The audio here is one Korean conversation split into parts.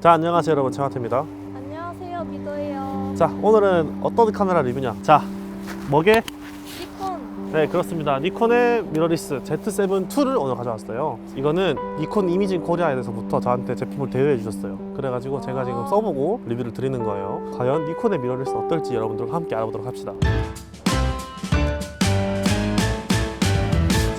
자 안녕하세요 여러분. 정하태입니다. 안녕하세요, 미도예요. 자 오늘은 어떤 카메라 리뷰냐? 자 뭐게? 니콘. 네 그렇습니다. 니콘의 미러리스 Z7 2를 오늘 가져왔어요. 이거는 니콘 이미징 코리아에서부터 저한테 제품을 대여해 주셨어요. 그래가지고 제가 지금 써보고 리뷰를 드리는 거예요. 과연 니콘의 미러리스 어떨지 여러분들과 함께 알아보도록 합시다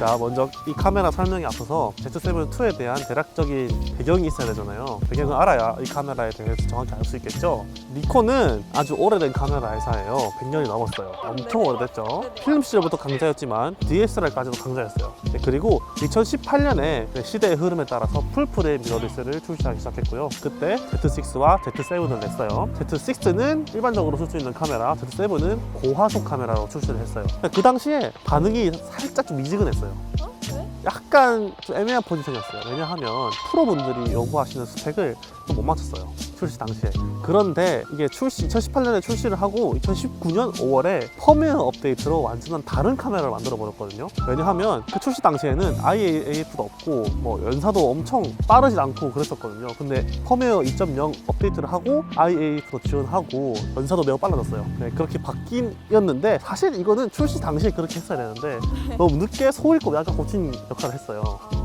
자 먼저 이 카메라 설명에 앞서서 Z7 2에 대한 대략적인 배경이 있어야 되잖아요. 배경을 알아야 이 카메라에 대해서 정확히 알 수 있겠죠? 니콘은 아주 오래된 카메라 회사예요. 100년이 넘었어요. 엄청 오래됐죠? 필름 시절부터 강자였지만 DSLR까지도 강자였어요. 네, 그리고 2018년에 시대의 흐름에 따라서 풀프레임 미러리스를 출시하기 시작했고요. 그때 Z6와 Z7을 냈어요. Z6는 일반적으로 쓸 수 있는 카메라 Z7은 고화소 카메라로 출시를 했어요. 그 당시에 반응이 살짝 좀 미지근했어요? 약간 좀 애매한 포지션이었어요. 왜냐하면 프로분들이 요구하시는 스펙을 좀 못 맞췄어요. 출시 당시에. 그런데 이게 출시 2018년에 출시를 하고 2019년 5월에 펌웨어 업데이트로 완전한 다른 카메라를 만들어 버렸거든요. 왜냐하면 그 출시 당시에는 IAF도 없고 뭐 연사도 엄청 빠르지 않고 그랬었거든요. 근데 펌웨어 2.0 업데이트를 하고 IAF도 지원하고 연사도 매우 빨라졌어요. 네, 그렇게 바뀐이었는데 사실 이거는 출시 당시에 그렇게 했어야 되는데 너무 늦게 소 읽고 약간 고친 역할을 했어요.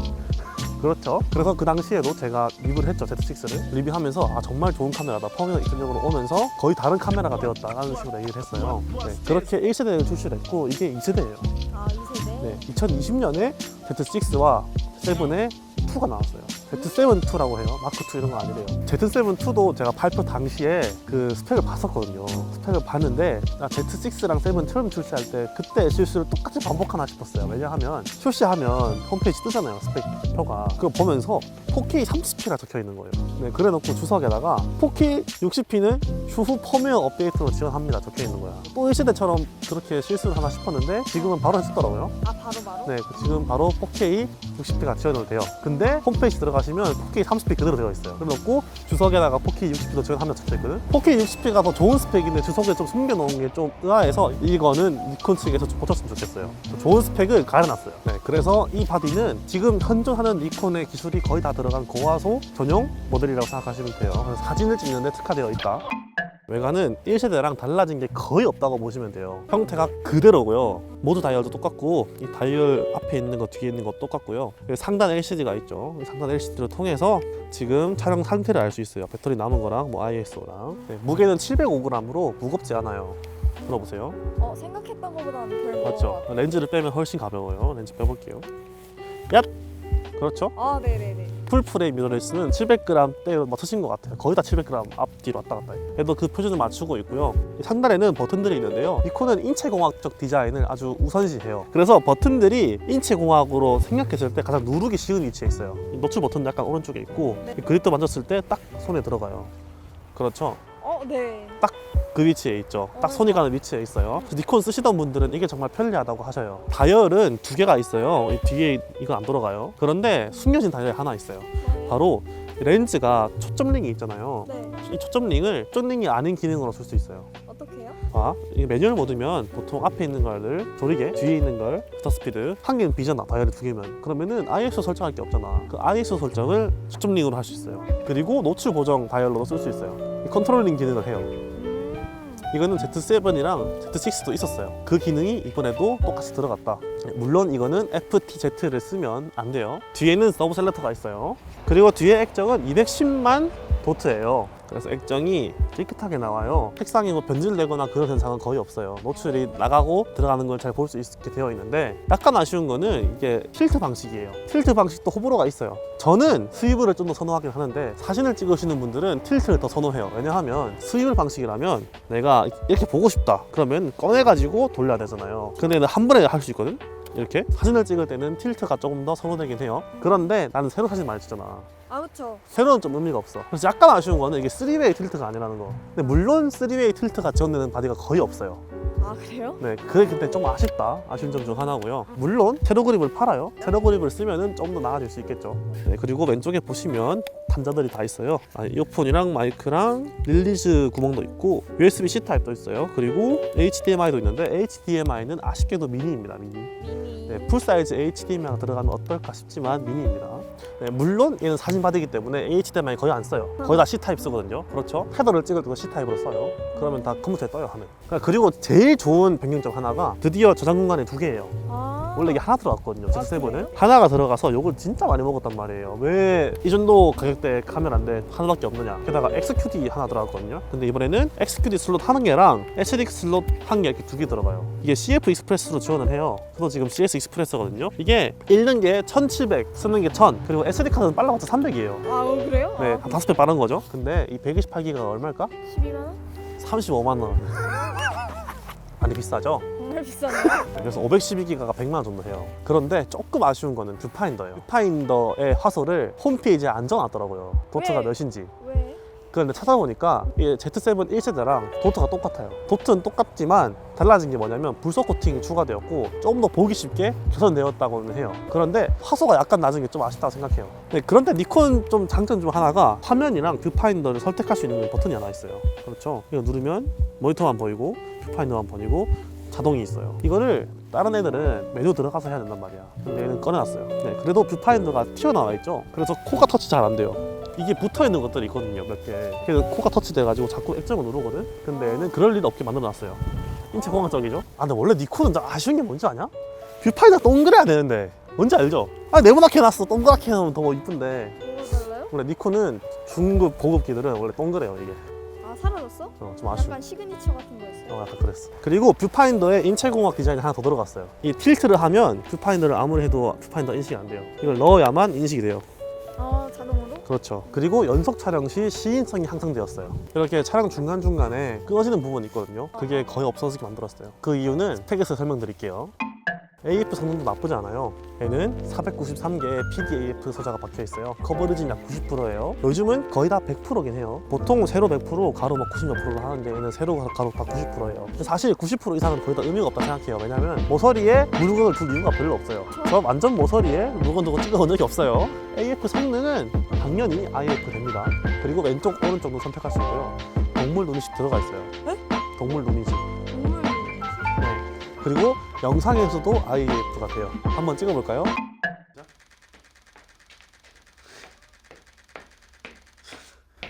그렇죠. 그래서 그 당시에도 제가 리뷰를 했죠. Z6를. 리뷰하면서 아, 정말 좋은 카메라다. 펌웨어 입전적으로 오면서 거의 다른 카메라가 되었다라는 식으로 얘기를 했어요. 네, 그렇게 1세대를 출시했고 이게 2세대예요. 아, 2세대? 네, 2020년에 Z6와 7의 2가 나왔어요. Z7 2라고 해요. 마크 2 이런 거 아니래요. Z7 2도 제가 발표 당시에 그 스펙을 봤었거든요. 스펙을 봤는데 나 Z6랑 7 처음 출시할 때 그때 실수를 똑같이 반복하나 싶었어요. 왜냐하면 출시하면 홈페이지 뜨잖아요. 스펙표가. 그거 보면서 4K 30p가 적혀 있는 거예요. 네, 그래놓고 주석에다가 4K 60p는 추후 펌웨어 업데이트로 지원합니다. 적혀 있는 거야. 또 1세대처럼 그렇게 실수를 하나 싶었는데 지금은 바로 했었더라고요. 아, 바로 바로? 네, 지금 바로 4K 60p가 지원이 돼요. 근데 홈페이지 들어가 시면 4K 30p 그대로 되어 있어요. 그래놓고 주석에다가 4K 60p도 지원하면 적혀 있거든. 4K 60p가 더 좋은 스펙인데 주석에 좀 숨겨놓은 게 좀 의아해서 이거는 니콘 측에서 좀 고쳤으면 좋겠어요. 더 좋은 스펙을 가려놨어요. 네, 그래서 이 바디는 지금 현존하는 니콘의 기술이 거의 다 들어간 고화소 전용 모델이라고 생각하시면 돼요. 그래서 사진을 찍는데 특화되어 있다. 외관은 1세대랑 달라진 게 거의 없다고 보시면 돼요. 형태가 그대로고요. 모두 다이얼도 똑같고 이 다이얼 앞에 있는 거 뒤에 있는 거 똑같고요. 상단 LCD가 있죠. 이 상단 LCD 를 통해서 지금 촬영 상태를 알 수 있어요. 배터리 남은 거랑 뭐 ISO랑 네, 무게는 705g으로 무겁지 않아요. 들어보세요. 어, 생각했던 것보다는 별거 맞죠? 렌즈를 빼면 훨씬 가벼워요. 렌즈 빼볼게요. 얍! 그렇죠? 아, 네네네. 풀프레임 미러리스는 700g대에 맞춰진 것 같아요. 거의 다 700g 앞뒤로 왔다 갔다 해요. 얘도 그 표준을 맞추고 있고요. 이 상단에는 버튼들이 있는데요. 니콘은 인체공학적 디자인을 아주 우선시해요. 그래서 버튼들이 인체공학으로 생각했을 때 가장 누르기 쉬운 위치에 있어요. 이 노출 버튼도 약간 오른쪽에 있고 네. 이 그립도 만졌을 때 딱 손에 들어가요. 그렇죠. 어, 네. 그 위치에 있죠. 딱 손이 가는 위치에 있어요. 니콘 쓰시던 분들은 이게 정말 편리하다고 하셔요. 다이얼은 두 개가 있어요. 이 뒤에 이건 안 돌아가요. 그런데 숨겨진 다이얼이 하나 있어요. 바로 렌즈가 초점 링이 있잖아요. 네. 이 초점 링을 초점 링이 아닌 기능으로 쓸 수 있어요. 어떻게요? 봐, 이게 매뉴얼 모드면 보통 앞에 있는 거를 조리개, 뒤에 있는 걸 스터 스피드, 한 개는 비잖아, 다이얼이 두 개면. 그러면은 ISO 설정할 게 없잖아. 그 ISO 설정을 초점 링으로 할 수 있어요. 그리고 노출 보정 다이얼로도 쓸 수 있어요. 이 컨트롤링 기능을 해요. 음. 이거는 Z7이랑 Z6도 있었어요. 그 기능이 이번에도 똑같이 들어갔다. 물론 이거는 FTZ를 쓰면 안 돼요. 뒤에는 서브 셀렉터가 있어요. 그리고 뒤에 액정은 210만 도트예요. 그래서 액정이 깨끗하게 나와요. 색상이 뭐 변질되거나 그런 현상은 거의 없어요. 노출이 나가고 들어가는 걸 잘 볼 수 있게 되어 있는데 약간 아쉬운 거는 이게 틸트 방식이에요. 틸트 방식도 호불호가 있어요. 저는 스위브를 좀 더 선호하긴 하는데 사진을 찍으시는 분들은 틸트를 더 선호해요. 왜냐하면 스위브 방식이라면 내가 이렇게 보고 싶다. 그러면 꺼내가지고 돌려야 되잖아요. 근데 한 번에 할 수 있거든. 이렇게 사진을 찍을 때는 틸트가 조금 더 선호되긴 해요. 그런데 나는 세로 사진 많이 찍잖아. 아, 그쵸. 세로는 좀 의미가 없어. 그래서 약간 아쉬운 거는 이게 3웨이 틸트가 아니라는 거. 근데 물론 3웨이 틸트가 지원되는 바디가 거의 없어요. 아, 그래요? 네, 그게 근데 좀 아쉽다. 아쉬운 점 중 하나고요. 물론 세로 그립을 팔아요. 세로 그립을 쓰면은 좀 더 나아질 수 있겠죠. 네, 그리고 왼쪽에 보시면 단자들이 다 있어요. 아, 이어폰이랑 마이크랑 릴리즈 구멍도 있고 USB-C 타입도 있어요. 그리고 HDMI도 있는데 HDMI는 아쉽게도 미니입니다. 미니. 미니. 네, 풀 사이즈 HDMI가 들어가면 어떨까 싶지만 미니입니다. 네, 물론 얘는 사진 바디이기 때문에 HDMI 거의 안 써요. 거의 다 C 타입 쓰거든요. 그렇죠? 헤더를 찍을 때도 C 타입으로 써요. 그러면 다 컴퓨터에 떠요 화면. 그러니까 그리고 제일 좋은 변경점 하나가 드디어 저장 공간이 두 개예요. 아. 원래 이게 하나 들어갔거든요. 아, Z7은 그래요? 하나가 들어가서 요걸 진짜 많이 먹었단 말이에요. 왜 이 정도 가격대 카메라인데 하나밖에 없느냐? 게다가 XQD 하나 들어갔거든요. 근데 이번에는 XQD 슬롯 한 개랑 SDX 슬롯 한 개 이렇게 두 개 들어가요. 이게 CF 익스프레스로 지원을 해요. 그래서 지금 CS 익스프레스거든요. 이게 읽는 게 1700, 쓰는 게 1000, 그리고 SD 카드는 빨라봤자 300이에요. 아, 어, 그래요? 네, 아, 한 다섯 배 빠른 거죠. 근데 이 128기가 얼마일까? 12만 원? 35만 원. 많이 비싸죠? 정말 비싸네요. 그래서 512기가가 100만 원 정도 해요. 그런데 조금 아쉬운 거는 뷰파인더예요. 뷰파인더의 화소를 홈페이지에 안 적어놨더라고요. 도트가 왜? 몇인지. 왜? 그런데 찾아보니까 이게 Z7 1세대랑 도트가 똑같아요. 도트는 똑같지만 달라진 게 뭐냐면 불소 코팅이 추가되었고 조금 더 보기 쉽게 개선되었다고는 해요. 그런데 화소가 약간 낮은 게 좀 아쉽다고 생각해요. 네, 그런데 니콘 좀 장점 중 하나가 화면이랑 뷰파인더를 선택할 수 있는 버튼이 하나 있어요. 그렇죠? 이거 누르면 모니터만 보이고 뷰파인더만 보이고 자동이 있어요. 이거를 다른 애들은 메뉴 들어가서 해야 된단 말이야. 근데 얘는 꺼내놨어요. 네, 그래도 뷰파인더가 튀어나와 있죠. 그래서 코가 터치 잘 안 돼요. 이게 붙어 있는 것들이 있거든요, 몇 개. 그래서 코가 터치돼가지고 자꾸 액정을 누르거든. 근데 얘는 그럴 일 없게 만들어놨어요. 인체 공학적이죠. 아, 근데 원래 니콘은 좀 아쉬운 게 뭔지 아냐? 뷰파인더 동그래야 되는데. 뭔지 알죠? 아, 네모나게 해놨어. 동그랗게 해놓으면 더 이쁜데. 달라요? 원래 니콘은 중급 고급기들은 원래 동그래요, 이게. 어, 좀 아쉬워. 약간 시그니처 같은 거였어요. 어, 약간 그랬어. 그리고 뷰파인더에 인체공학 디자인이 하나 더 들어갔어요. 이 틸트를 하면 뷰파인더를 아무리 해도 뷰파인더 인식이 안 돼요. 이걸 넣어야만 인식이 돼요. 아, 자동으로? 그렇죠. 그리고 연속 촬영 시 시인성이 향상되었어요. 이렇게 촬영 중간중간에 끊어지는 부분이 있거든요. 그게 거의 없어지게 만들었어요. 그 이유는 스펙에서 설명드릴게요. AF 성능도 나쁘지 않아요. 얘는 493개의 PDAF 소자가 박혀 있어요. 커버리지는 약 90%예요. 요즘은 거의 다 100%긴 해요. 보통 세로 100%, 가로 뭐 90몇 프로를 하는데 얘는 세로, 가로 다 90%예요. 사실 90% 이상은 거의 다 의미가 없다 생각해요. 왜냐면 모서리에 물건을 둘 이유가 별로 없어요. 저 완전 모서리에 물건 두고 찍어본 적이 없어요. AF 성능은 당연히 IF 됩니다. 그리고 왼쪽, 오른쪽도 선택할 수 있고요. 동물 눈이식 들어가 있어요. 네? 동물 눈이식. 동물. 네. 그리고 영상에서도 IF가 돼요. 한번 찍어볼까요?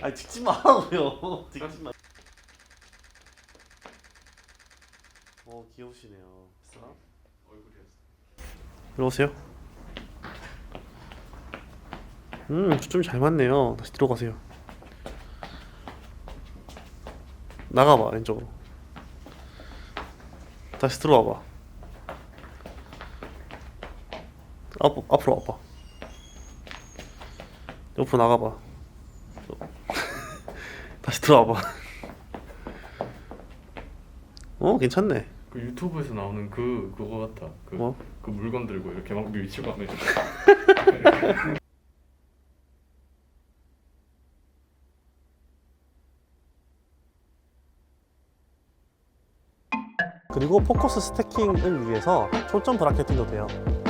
아니 찍지 말라고요. 찍지 마. 어 귀여우시네요. 이리 오세요. 음, 초점이 잘 맞네요. 다시 들어가세요. 나가봐 왼쪽으로. 다시 들어와봐. 앞, 앞으로 와봐. 옆으로 나가봐. 다시 들어와봐. 어, 괜찮네. 그 유튜브에서 나오는 그 그거 같아. 그, 뭐? 그 물건 들고 이렇게 막 밀치고 하면 그리고 포커스 스태킹을 위해서 초점 브라켓팅도 돼요.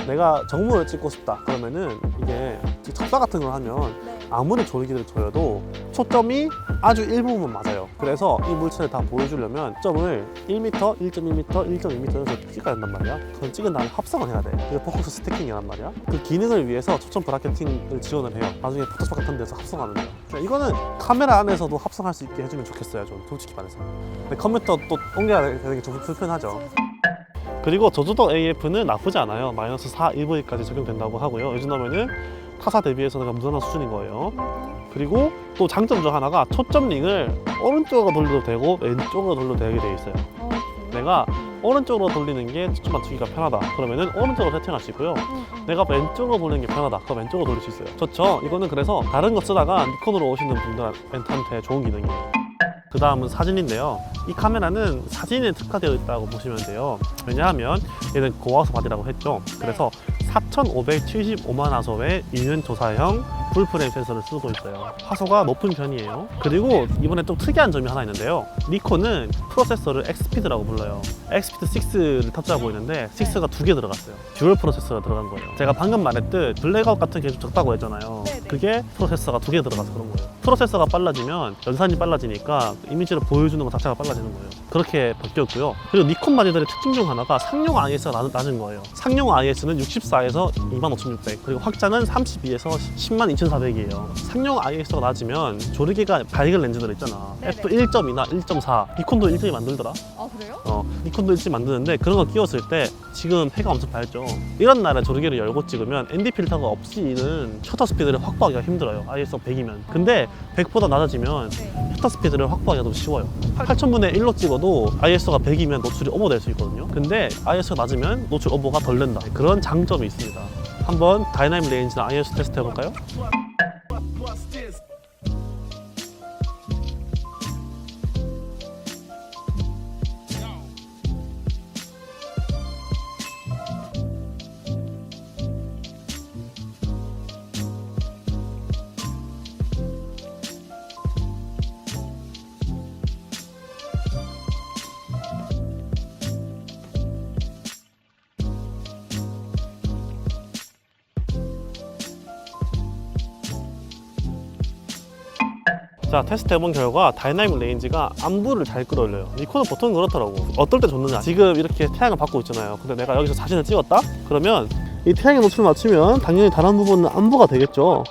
내가 정물을 찍고 싶다. 그러면은 이게 첩사 같은 걸 하면 네. 아무리 조리기를 줘도 초점이 아주 일부분 맞아요. 그래서 이 물체를 다 보여주려면 점을 1m, 1.1m, 1.2m에서 찍어야 된단 말이야. 그건 찍은 다음에 합성을 해야 돼. 이게 포커스 스태킹이란 말이야. 그 기능을 위해서 초점 브라켓팅을 지원을 해요. 나중에 포토샵 같은 데서 합성하면 돼요. 그러니까 이거는 카메라 안에서도 합성할 수 있게 해주면 좋겠어요. 좀 솔직히 말해서. 근데 컴퓨터 또 옮겨야 되는 게 좀 불편하죠. 그리고 저조도 AF는 나쁘지 않아요. 마이너스 4 EV까지 적용된다고 하고요. 이 정도면은 타사 대비해서는 무난한 수준인 거예요. 그리고 또 장점 중 하나가 초점 링을 오른쪽으로 돌려도 되고 왼쪽으로 돌려도 되게 돼 있어요. 어? 내가 오른쪽으로 돌리는 게 초점 맞추기가 편하다. 그러면은 오른쪽으로 세팅할 수 있고요. 응, 응. 내가 왼쪽으로 돌리는 게 편하다. 그럼 왼쪽으로 돌릴 수 있어요. 좋죠? 이거는 그래서 다른 거 쓰다가 니콘으로 오시는 분들한테 좋은 기능이에요. 그 다음은 사진인데요. 이 카메라는 사진에 특화되어 있다고 보시면 돼요. 왜냐하면 얘는 고화소 바디라고 했죠. 그래서 4,575만 화소의 인연 조사형 풀프레임 센서를 쓰고 있어요. 화소가 높은 편이에요. 그리고 이번에 좀 특이한 점이 하나 있는데요. 니콘은 프로세서를 엑스피드라고 불러요. 엑스피드 6를 탑재하고 있는데 6가 두 개 들어갔어요. 듀얼 프로세서가 들어간 거예요. 제가 방금 말했듯 블랙아웃 같은 게 좀 적다고 했잖아요. 네네. 그게 프로세서가 두 개 들어가서 그런 거예요. 프로세서가 빨라지면 연산이 빨라지니까 이미지를 보여주는 것 자체가 빨라지는 거예요. 그렇게 바뀌었고요. 그리고 니콘 바디들의 특징 중 하나가 상용 IS가 낮- 낮은 거예요. 상용 IS는 64에서 25,600 그리고 확장은 32에서 102,400이에요. 상용 IS가 낮으면 조르기가 밝은 렌즈들 있잖아. 네네. f1.2나 1.4 니콘도 1.2 만들더라. 아 그래요? 어, 니콘도 일찍 만드는데 그런 거 끼웠을 때 지금 해가 엄청 밝죠. 이런 날에 조르기를 열고 찍으면 ND 필터가 없이는 셔터 스피드를 확보하기가 힘들어요. ISO 100이면. 근데 100보다 낮아지면 네. 셔터 스피드를 확보하기가 너무 쉬워요. 8000분의 1로 찍어도 ISO가 100이면 노출이 오버될 수 있거든요. 근데 ISO가 낮으면 노출 오버가 덜 된다. 그런 장점이 있 습니다. 한번 다이나믹 레인지나 ISO 테스트 해볼까요? 자 테스트 해본 결과 다이나믹 레인지가 안부를 잘 끌어올려요 니콘은 보통 그렇더라고 어떨 때 좋느냐 지금 이렇게 태양을 받고 있잖아요 근데 내가 여기서 사진을 찍었다? 그러면 이 태양의 노출을 맞추면 당연히 다른 부분은 안부가 되겠죠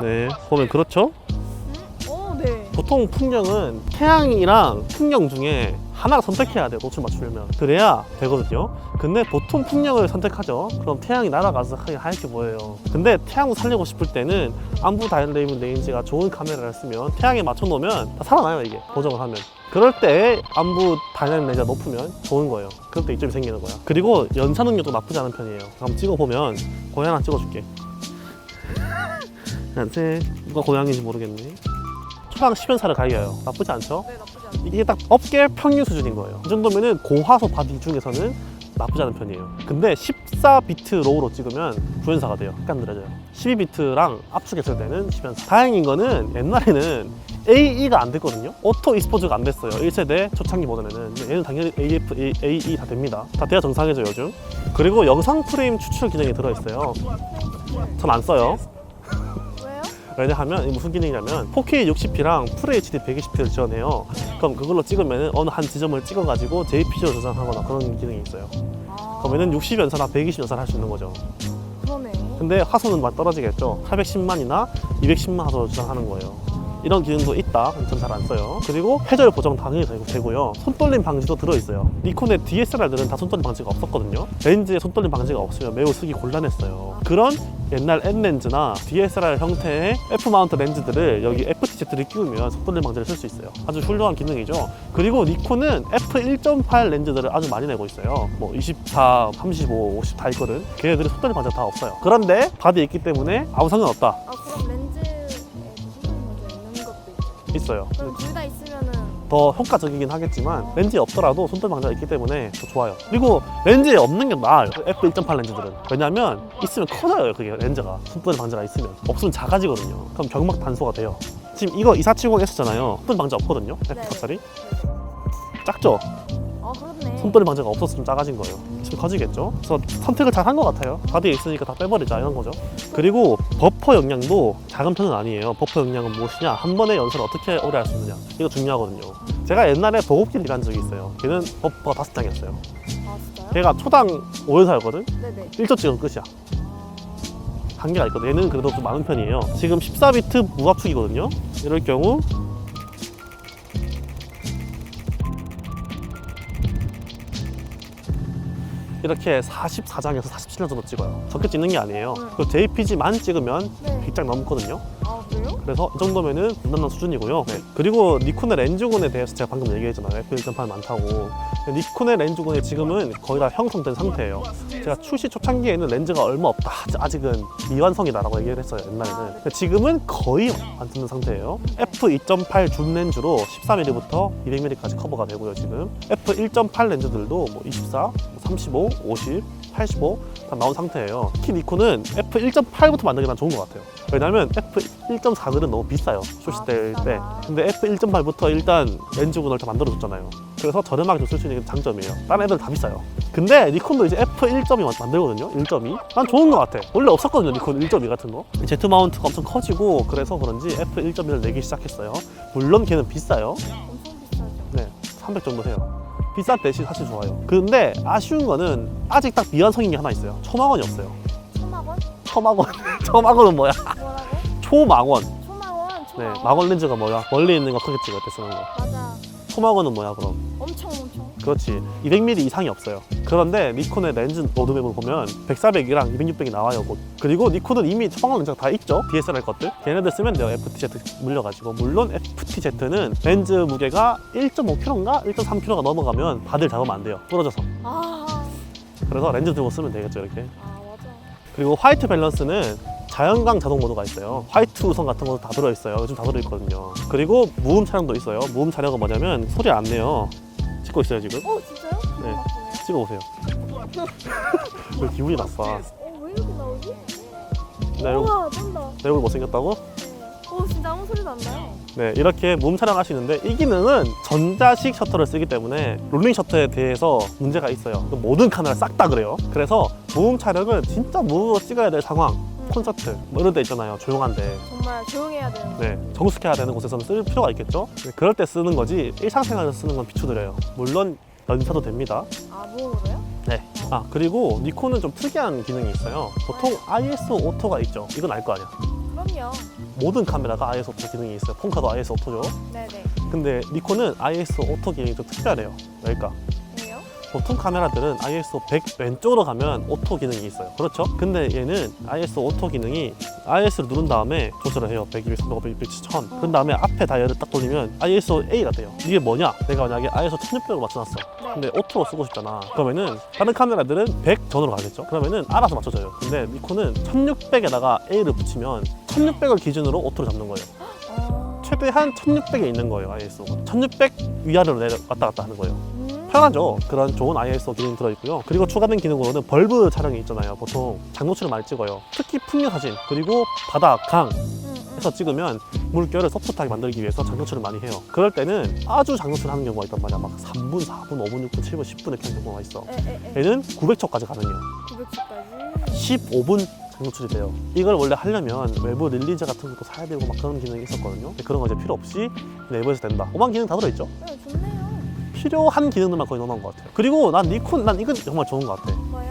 네 보면 그렇죠? 음? 어 네. 보통 풍경은 태양이랑 풍경 중에 하나를 선택해야 돼요 노출 맞추려면. 그래야 되거든요. 근데 보통 풍경을 선택하죠. 그럼 태양이 날아가서 하얗게 보여요? 근데 태양을 살리고 싶을 때는 안부 다이나믹 레인지가 좋은 카메라를 쓰면 태양에 맞춰 놓으면 다 살아나요 이게. 고정을 하면. 그럴 때 안부 다이나믹 레인지가 높으면 좋은 거예요. 그럴 때 이점이 생기는 거야. 그리고 연사 능력도 나쁘지 않은 편이에요. 한번 찍어보면 고양 하나 찍어줄게. 한테 누가 고양인지 모르겠네. 초당 10연사를 갈겨요. 나쁘지 않죠? 네 않아요. 이게 딱 업계 평균 수준인 거예요. 이 정도면은 고화소 바디 중에서는 나쁘지 않은 편이에요. 근데 14비트 로우로 찍으면 9연사가 돼요. 약간 느려져요. 12비트랑 압축했을 때는 10연사. 다행인 거는 옛날에는 AE가 안 됐거든요. 오토 e스포츠가 안 됐어요. 1세대 초창기. 근데 얘는 당연히 AF, AE 다 됩니다. 다 돼야 정상이죠, 요즘. 그리고 영상 프레임 추출 기능이 들어있어요. 전 안 써요. 왜냐하면 무슨 기능이냐면 4K 60p랑 FHD 120p를 지원해요. 그럼 그걸로 찍으면 어느 한 지점을 찍어가지고 JPG로 저장하거나 그런 기능이 있어요. 아 그러면은 60연사나 120연사를 할 수 있는 거죠. 그러네. 근데 화소는 많이 떨어지겠죠. 810만이나 210만 화소로 저장하는 거예요. 이런 기능도 있다. 전 잘 안 써요. 그리고 회절 보정 당연히 되고요. 손떨림 방지도 들어있어요. 니콘의 DSLR들은 다 손떨림 방지가 없었거든요. 렌즈에 손떨림 방지가 없으면 매우 쓰기 곤란했어요. 그런 옛날 N 렌즈나 DSLR 형태의 F 마운트 렌즈들을 여기 FTZ를 끼우면 손떨림 방지를 쓸 수 있어요. 아주 훌륭한 기능이죠. 그리고 니콘은 F 1.8 렌즈들을 아주 많이 내고 있어요. 뭐 24, 35, 50 다 있거든. 걔네들이 손떨림 방지가 다 없어요. 그런데 바디에 있기 때문에 아무 상관없다. 아 있어요. 그럼 둘 다 있으면은 더 효과적이긴 하겠지만 렌즈에 없더라도 방지가 있기 때문에 더 좋아요. 그리고 렌즈에 없는 게 나아요. F 1.8 렌즈들은 왜냐하면 있으면 커져요. 그게 렌즈가 방지가 있으면 없으면 작아지거든요. 그럼 병막 단소가 돼요. 지금 이거 2470S잖아요. 손떨 방지 없거든요. F 네. 탑짜리 작죠? 아 그렇네. 방지가 없어서 좀 작아진 거예요. 지금 커지겠죠? 그래서 선택을 잘 한 것 같아요. 바디에 있으니까 다 빼버리자 이런 거죠. 그리고 버퍼 용량도 작은 편은 아니에요. 버퍼 용량은 무엇이냐? 한 번에 연산을 어떻게 오래 할 수 있느냐? 이거 중요하거든요. 제가 옛날에 보급기를 일한 적이 있어요. 걔는 버퍼가 다섯 장이었어요. 아 진짜요? 걔가 초당 5연사였거든? 네네. 1조 찍으면 끝이야. 아, 한계가 있거든. 얘는 그래도 좀 많은 편이에요. 지금 14비트 무압축이거든요. 이럴 경우 이렇게 44장에서 47장 정도 찍어요. 적게 찍는 게 아니에요. 네. 그 JPG만 찍으면 네. 100장 넘거든요. 아 그래요? 그래서 이 정도면은 무난한 수준이고요. 네. 그리고 니콘의 렌즈군에 대해서 제가 방금 얘기했잖아요. F1.8 많다고. 근데 니콘의 렌즈군이 지금은 거의 다 형성된 상태예요. 제가 출시 초창기에는 렌즈가 얼마 없다. 아직- 아직은 미완성이다라고 얘기를 했어요. 옛날에는. 근데 지금은 거의 안 쓰는 상태예요. F2.8 줌 렌즈로 14mm부터 200mm까지 커버가 되고요. 지금 F1.8 렌즈들도 뭐 24, 35, 50, 85 다 나온 상태예요. 특히 니콘은 F1.8부터 만드는 게 난 좋은 것 같아요. 왜냐면 F1.4들은 너무 비싸요. 출시될 아, 때. 근데 근데 F1.8부터 일단 렌즈군을 다 만들어줬잖아요. 그래서 저렴하게 좀 쓸 수 있는 게 장점이에요. 다른 애들 다 비싸요. 근데 니콘도 이제 F1.2 만들거든요. 1.2. 난 좋은 것 같아. 원래 없었거든요. 니콘 1.2 같은 거. Z 마운트가 엄청 커지고 그래서 그런지 F1.2를 내기 시작했어요. 물론 걔는 비싸요. 엄청 비싸죠. 네, 300 정도 해요. 비싼 대신 사실 좋아요. 근데 아쉬운 거는 아직 딱 미완성인 게 하나 있어요. 초망원이 없어요. 초막원? 초망원. 초망원은 뭐야? 뭐라고? 초망원. 초막원? 네, 초막원? 망원 렌즈가 뭐야? 멀리 있는 거 크게 찍을 때 쓰는 거. 맞아. 초망원은 뭐야 그럼? 엄청 엄청. 그렇지. 200mm 이상이 없어요. 그런데 니콘의 렌즈 로드맵을 보면 100, 400이랑 200, 600이 나와요. 곧. 그리고 니콘은 이미 초방광 렌즈가 다 있죠. DSLR 것들. 걔네들 쓰면 돼요. FTZ 물려가지고. 물론 FTZ는 렌즈 무게가 1.5kg인가 1.3kg가 넘어가면 바들 잡으면 안 돼요. 부러져서. 아, 그래서 렌즈 들고 쓰면 되겠죠 이렇게. 아 맞아. 그리고 화이트 밸런스는 자연광 자동 모드가 있어요. 화이트 우선 같은 것도 다 들어있어요. 요즘 다 들어있거든요. 그리고 무음 촬영도 있어요. 무음 촬영은 뭐냐면 소리 안 내요. 찍고 있어요 지금. 어 진짜요? 네. 네. 찍어보세요. 왜 기분이 나빠? 어왜 이렇게 나오지? 내 얼굴, 우와 쩐다. 내 얼굴 못생겼다고? 네. 어 진짜 아무 소리도 안 나요. 네, 이렇게 무음 촬영하시는데 이 기능은 전자식 셔터를 쓰기 때문에 롤링 셔터에 대해서 문제가 있어요. 그 모든 카메라 싹 다 그래요. 그래서 무음 촬영은 진짜 무음으로 찍어야 될 상황, 콘서트 뭐 이런 데 있잖아요. 조용한데. 정말 조용해야 되는. 네, 정숙해야 되는 곳에서는 쓸 필요가 있겠죠. 네, 그럴 때 쓰는 거지 일상생활에서 쓰는 건 비추드려요. 물론 연사도 됩니다. 아 무음으로요? 네. 아 그리고 니콘은 좀 특이한 기능이 있어요. 보통 ISO 오토가 있죠. 이건 알 거 아니야. 그럼요. 모든 카메라가 ISO 오토 기능이 있어요. 폰카도 ISO 오토죠. 네네. 근데 니콘은 ISO 오토 기능이 좀 특별해요. 왜일까? 보통 카메라들은 ISO 100 왼쪽으로 가면 오토 기능이 있어요. 그렇죠? 근데 얘는 ISO 오토 기능이 IS를 누른 다음에 조절을 해요. 100, 300, 500, 600, 1000. 그런 다음에 앞에 다이얼을 딱 돌리면 ISO A가 돼요. 이게 뭐냐? 내가 만약에 ISO 1600으로 맞춰놨어. 네. 근데 오토로 쓰고 싶잖아. 그러면은 다른 카메라들은 100 전으로 가겠죠. 그러면은 알아서 맞춰줘요. 근데 니콘은 1600에다가 A를 붙이면 1600을 기준으로 오토를 잡는 거예요. 어... 최대한 1600에 있는 거예요, ISO가. 1600 위아래로 내려 왔다 갔다 하는 거예요. 음. 편하죠. 그런 좋은 ISO 기능이 들어있고요. 그리고 추가된 기능으로는 벌브 촬영이 있잖아요. 보통 장노출을 많이 찍어요. 특히 풍요 사진, 그리고 바다, 강. 해서 찍으면 물결을 소프트하게 만들기 위해서 장노출을 많이 해요. 그럴 때는 아주 장노출 하는 경우가 있단 말이야. 막 3분, 4분, 5분, 6분, 7분, 10분 이렇게 하는 경우가 있어. 얘는 900초까지 가능해요. 900초까지. 15분 장노출이 돼요. 이걸 원래 하려면 외부 릴리즈 같은 것도 사야 되고 막 그런 기능이 있었거든요. 근데 그런 거 이제 필요 없이 내부에서 된다. 5만 기능 다 들어있죠? 네 좋네요. 필요한 기능들만 거의 넣어놓은 것 같아요. 그리고 난 니콘, 난 이건 정말 좋은 것 같아. 뭐요?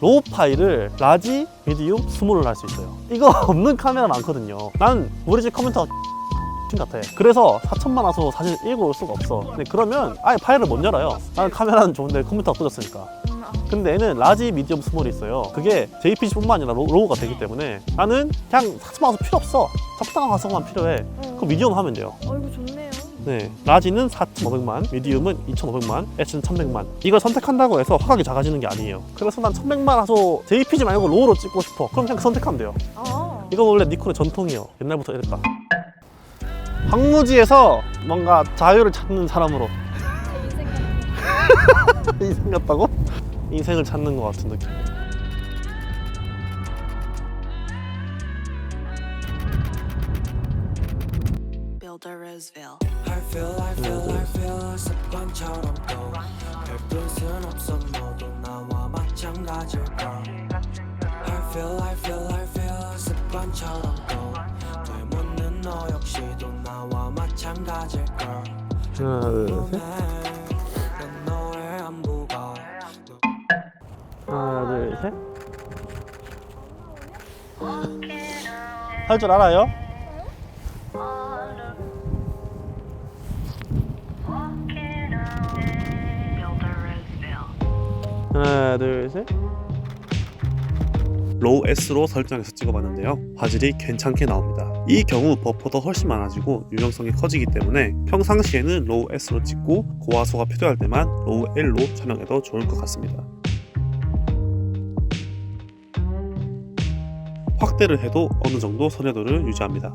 로우 파일을 라지, 미디움, 스몰을 할 수 있어요. 이거 없는 카메라 많거든요. 난 우리 집 컴퓨터가 X 같아. 그래서 4천만 와서 사실 읽어올 수가 없어. 근데 그러면 아예 파일을 못 열어요. 나는 카메라는 좋은데 컴퓨터가 터졌으니까. 음, 아. 근데 얘는 라지, 미디움, 스몰이 있어요. 그게 JPG뿐만 아니라 로, 로우가 되기 때문에 나는 그냥 4천만 와서 필요 없어. 적당한 화성만 필요해. 어. 그럼 미디움 하면 돼요. 어 이거 좋네요. 네, 라지는 4,500만, 미디움은 2,500만, H는 1,100만. 이걸 선택한다고 해서 화각이 작아지는 게 아니에요. 그래서 난 1,100만 와서 JPG 말고 로우로 찍고 싶어. 그럼 그냥 선택하면 돼요. 아. 이건 원래 니콘의 전통이에요. 옛날부터 이랬다. 황무지에서 뭔가 자유를 찾는 사람으로. 인생 같다고? 인생을 찾는 것 같은 느낌. 하나, 둘, 셋. 난 너의 안부가 하나, 둘, 셋. 할 줄 알아요? 하나, 둘, 셋. 로우 S로 설정해서 찍어봤는데요. 화질이 괜찮게 나옵니다. 이 경우 버퍼도 훨씬 많아지고 유명성이 커지기 때문에 평상시에는 로우 S로 찍고 고화소가 필요할 때만 로우 L로 촬영해도 좋을 것 같습니다. 확대를 해도 어느 정도 선회도를 유지합니다.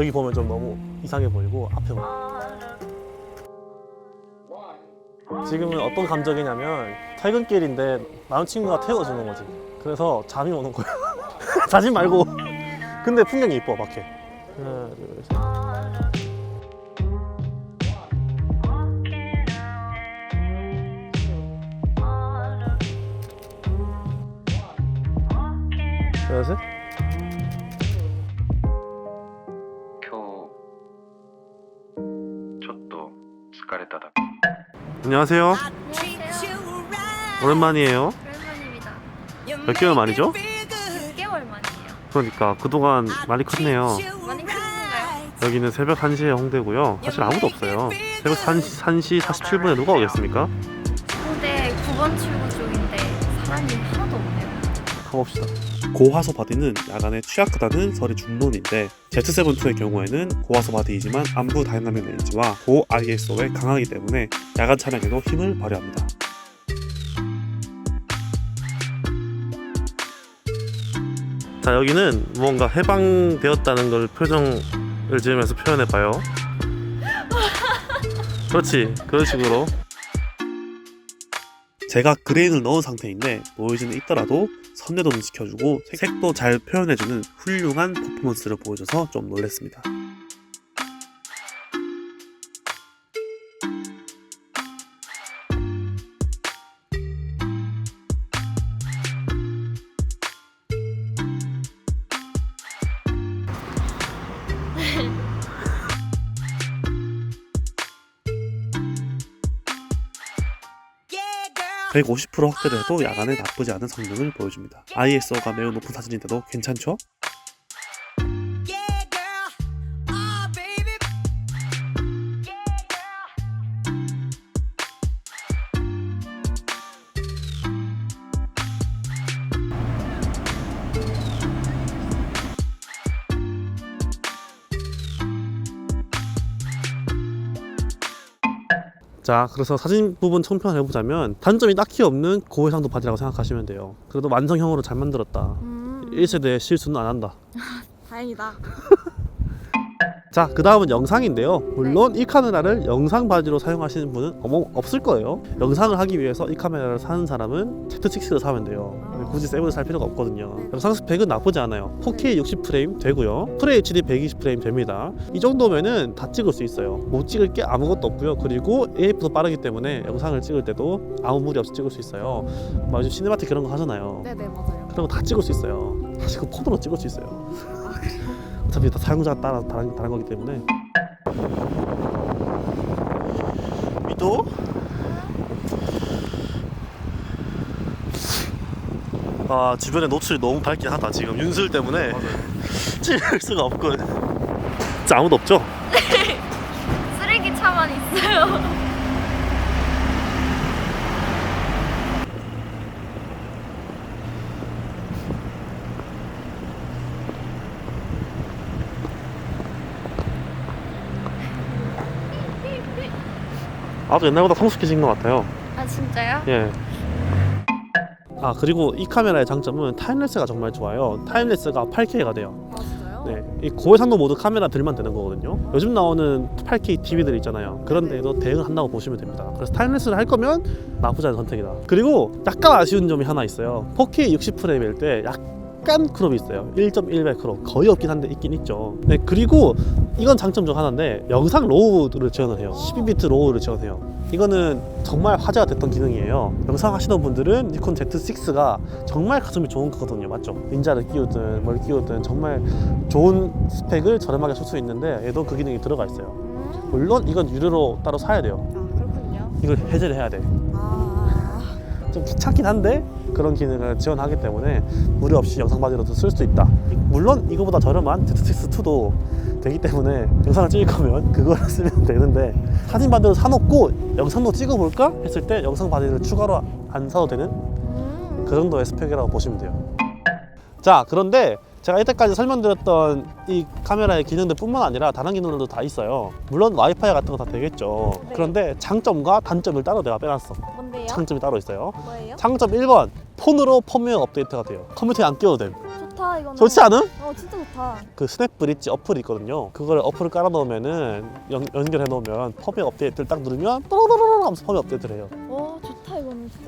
여기 보면 좀 너무 이상해 보이고 앞에 보면 지금은 어떤 감정이냐면 퇴근길인데 남친구가 태워주는 거지. 그래서 잠이 오는 거야. 자지 말고. 근데 풍경이 이뻐 밖에. 하나 둘셋. 셋 안녕하세요 오랜만이에요 오랜만입니다. 몇 개월 만이죠? 6개월 만이에요. 그러니까 그동안 많이 컸네요 많이 컸는가요? 여기는 새벽 1시에 홍대고요 사실 아무도 없어요 새벽 1시, 1시 47분에 누가 오겠습니까? 홍대 9번 출구 쪽인데 사람이 하나도 없네요. 가봅시다. 고화소 바디는 야간에 취약하다는 설이 중론인데 Z72의 경우에는 고화소 바디이지만 안부 다이나믹 렌즈와 고 ISO에 강하기 때문에 야간 차량에도 힘을 발휘합니다. 자 여기는 무언가 해방되었다는 걸 표정을 지으면서 표현해봐요. 그렇지 그런 식으로 제가 그레인을 넣은 상태인데 노이즈는 있더라도 선내도는 지켜주고 색도 잘 표현해주는 훌륭한 퍼포먼스를 보여줘서 좀 놀랬습니다. (150% 확대를 해도 야간에 나쁘지 않은 성능을 보여줍니다) ISO가 매우 높은 사진인데도 괜찮죠? 자, 그래서 사진 부분 청평을 해보자면 단점이 딱히 없는 고해상도 바디라고 생각하시면 돼요. 그래도 완성형으로 잘 만들었다. 음, 1세대 실수는 안 한다. 다행이다. 자, 그 다음은 영상인데요. 물론 이 카메라를 영상 바디로 사용하시는 분은 어머 없을 거예요. 영상을 하기 위해서 이 카메라를 사는 사람은 Z6를 사면 돼요. 굳이 세븐을 살 필요가 없거든요. 영상 스펙은 나쁘지 않아요. 4K 60프레임 되고요. FHD 120프레임 됩니다. 이 정도면은 다 찍을 수 있어요. 못 찍을 게 아무것도 없고요. 그리고 AF도 빠르기 때문에 영상을 찍을 때도 아무 무리 없이 찍을 수 있어요. 막 요즘 시네마틱 그런 거 하잖아요. 네네 맞아요. 그런 거 다 찍을 수 있어요. 사실 그 폰으로 찍을 수 있어요. 어차피 다 사용자가 따라 다른, 다른 거기 때문에. 위도? 아 주변에 노출이 너무 밝긴 하다 지금 윤슬 때문에 찍을 수가 없군. 진짜 아무도 없죠? 쓰레기 차만 있어요. 아주 옛날보다 성숙해진 것 같아요. 아 진짜요? 예. 아 그리고 이 카메라의 장점은 타임레스가 정말 좋아요. 타임레스가 8K가 돼요. 아 진짜요? 네, 이 고해상도 모드 카메라들만 되는 거거든요. 요즘 나오는 8K TV들 있잖아요. 그런 데에도 대응을 한다고 보시면 됩니다. 그래서 타임레스를 할 거면 나쁘지 않은 선택이다. 그리고 약간 아쉬운 점이 하나 있어요. 4K 60프레임일 때 약간 크롭이 있어요. 1.1배 크롭 거의 없긴 한데 있긴 있죠. 네, 그리고 이건 장점 중 하나인데 영상 로우를 지원을 해요. 12비트 로우를 지원해요. 이거는 정말 화제가 됐던 기능이에요. 영상 하시던 분들은 니콘 Z6가 정말 가성비 좋은 거거든요. 맞죠? 닌자를 끼우든 뭘 끼우든 정말 좋은 스펙을 저렴하게 쓸 수 있는데 얘도 그 기능이 들어가 있어요. 음, 물론 이건 유료로 따로 사야 돼요. 아 그렇군요. 이걸 해제를 해야 돼. 아좀 귀찮긴 한데 그런 기능을 지원하기 때문에 무료 없이 영상 바디로도 쓸 수 있다. 물론 이거보다 저렴한 Z6-2도 되기 때문에 영상을 찍을 거면 그거를 쓰면 되는데 사진 바디로 사놓고 영상도 찍어볼까 했을 때 영상 바디를 추가로 안 사도 되는 음. 그 정도의 스펙이라고 보시면 돼요. 자, 그런데 제가 이때까지 설명드렸던 이 카메라의 기능들 뿐만 아니라 다른 기능들도 다 있어요. 물론 와이파이 같은 거 다 되겠죠. 네. 그런데 장점과 단점을 따로 내가 빼놨어. 뭔데요? 장점이 따로 있어요. 뭐예요? 장점 1번 폰으로 펌웨어 업데이트가 돼요. 컴퓨터에 안 끼워도 됨. 좋다 이거는. 좋지 않음? 어 진짜 좋다. 그 스냅 브릿지 어플이 있거든요. 그걸 어플을 깔아 놓으면은 연, 연결해 놓으면 펌웨어 업데이트를 딱 누르면 또로로로 하면서 펌웨어 업데이트를 해요.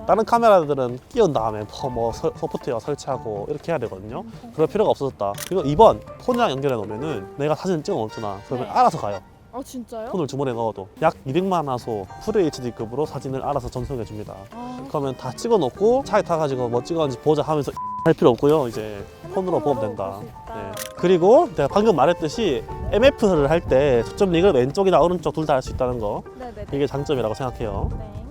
다른 카메라들은 끼운 다음에 뭐 서- 소프트웨어 설치하고 이렇게 해야 되거든요. 그럴 필요가 없어졌다. 그리고 이번 폰이랑 연결해 놓으면은 내가 사진 찍어 놓잖아. 그러면 네. 알아서 가요. 아 진짜요? 폰을 주머니에 넣어도 약 200만 화소 풀 HD급으로 사진을 알아서 전송해 줍니다. 아, 그러면 다 찍어 놓고 차에 타가지고 뭐 찍었는지 보자 하면서 할 필요 없고요. 이제 폰으로 보면 된다. 네. 그리고 내가 방금 말했듯이 MF를 할 때 초점 링을 왼쪽이나 오른쪽 둘 다 할 수 있다는 거 네네. 이게 장점이라고 생각해요. 네.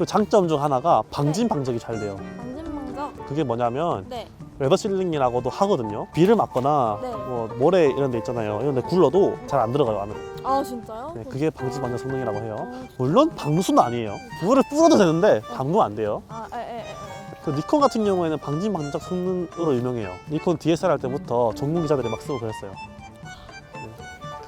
그 장점 중 하나가 방진 방적이 잘 돼요. 방진방적. 그게 뭐냐면 네. 웨더 실링이라고도 하거든요. 비를 맞거나 네. 뭐 모래 이런 데 있잖아요. 이런 데 굴러도 잘 안 들어가요 안으로. 아 진짜요? 네, 그게 방진 방적 성능이라고 해요. 어, 물론 방수는 아니에요. 물을 뿌려도 되는데 담그면 안 돼요. 아, 에, 에, 에, 에. 그 니콘 같은 경우에는 방진 방적 성능으로 유명해요. 니콘 DSLR 할 때부터 전문 기자들이 막 쓰고 그랬어요. 네.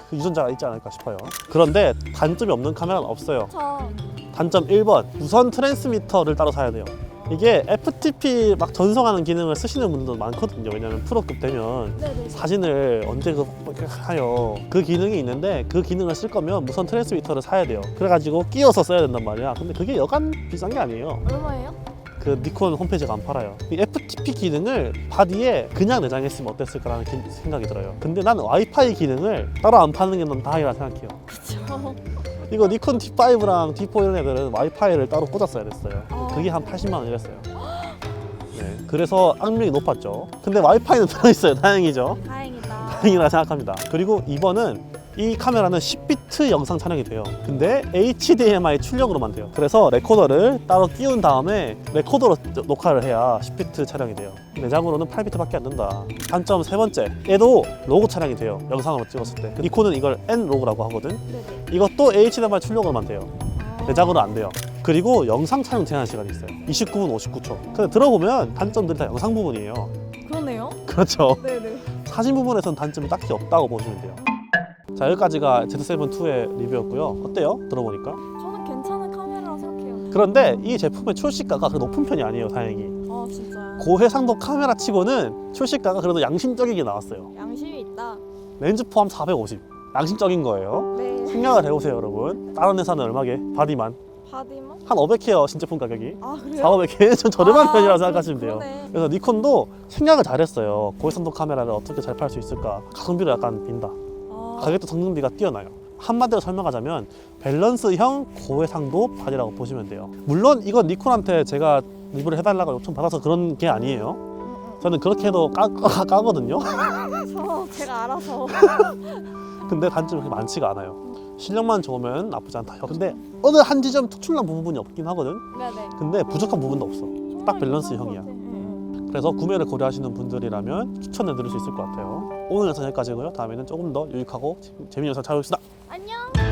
그 유전자가 있지 않을까 싶어요. 그런데 단점이 없는 카메라는 없어요. 저 단점 1번 무선 트랜스미터를 따로 사야 돼요. 이게 FTP 막 전송하는 기능을 쓰시는 분들도 많거든요. 왜냐면 프로급 되면 네네. 사진을 언제 그 하요 그 기능이 있는데 그 기능을 쓸 거면 무선 트랜스미터를 사야 돼요. 그래가지고 끼워서 써야 된단 말이야. 근데 그게 여간 비싼 게 아니에요. 얼마예요? 그 니콘 홈페이지가 안 팔아요. 이 FTP 기능을 바디에 그냥 내장했으면 어땠을까라는 기- 생각이 들어요. 근데 나는 와이파이 기능을 따로 안 파는 게 난 다행이라 생각해요. 그쵸. 이거 니콘 D5랑 D4 이런 애들은 와이파이를 따로 꽂았어야 됐어요. 아. 그게 한 80만 원이랬어요. 네, 그래서 악명이 높았죠. 근데 와이파이는 들어있어요. 다행이죠. 다행이다. 다행이라 생각합니다. 그리고 2번은 이 카메라는 10비트 영상 촬영이 돼요. 근데 HDMI 출력으로만 돼요. 그래서 레코더를 따로 끼운 다음에 레코더로 녹화를 해야 10비트 촬영이 돼요. 내장으로는 8비트밖에 안 된다. 단점 세 번째, 얘도 로고 촬영이 돼요. 영상으로 찍었을 때. 니콘은 이걸 N 로고라고 하거든. 이것도 HDMI 출력으로만 돼요. 아. 내장으로 안 돼요. 그리고 영상 촬영 제한 시간이 있어요. 29분 59초. 근데 들어보면 단점들이 다 영상 부분이에요. 그러네요. 그렇죠. 네네. 사진 부분에서는 단점이 딱히 없다고 보시면 돼요. 자 여기까지가 Z7-2의 리뷰였고요. 어때요? 들어보니까. 저는 괜찮은 카메라라고 생각해요. 그런데 이 제품의 출시가가 그렇게 높은 편이 아니에요. 다행히. 아 진짜요? 고해상도 카메라 치고는 출시가가 그래도 양심적이게 나왔어요. 양심이 있다. 렌즈 포함 450. 양심적인 거예요. 네. 생각을 해보세요, 여러분. 다른 회사는 얼마게? 바디만. 바디만? 한 500해요, 신제품 가격이. 아 그래요? 4, 500해? 좀 저렴한 아, 편이라고 생각하시면 돼요. 그러네. 그래서 니콘도 생각을 잘했어요. 고해상도 카메라를 어떻게 잘 팔 수 있을까? 가성비로 약간 빈다. 아, 가격도 성능비가 뛰어나요. 한마디로 설명하자면 밸런스형 고해상도 바디라고 보시면 돼요. 물론 이건 니콘한테 제가 리뷰를 해달라고 요청 받아서 그런 게 아니에요. 음, 저는 그렇게 해도 까, 까, 까거든요. 음. 저 제가 알아서. 근데 단점이 그렇게 많지가 않아요. 실력만 좋으면 나쁘지 않다. 근데 어느 한 지점 특출난 부분이 없긴 하거든. 네네. 근데 부족한 부분도 없어. 딱 밸런스 형이야. 응. 그래서 구매를 고려하시는 분들이라면 추천해 드릴 수 있을 것 같아요. 오늘 영상 여기까지고요. 다음에는 조금 더 유익하고 재미있는 영상 찾아뵙겠습니다. 안녕.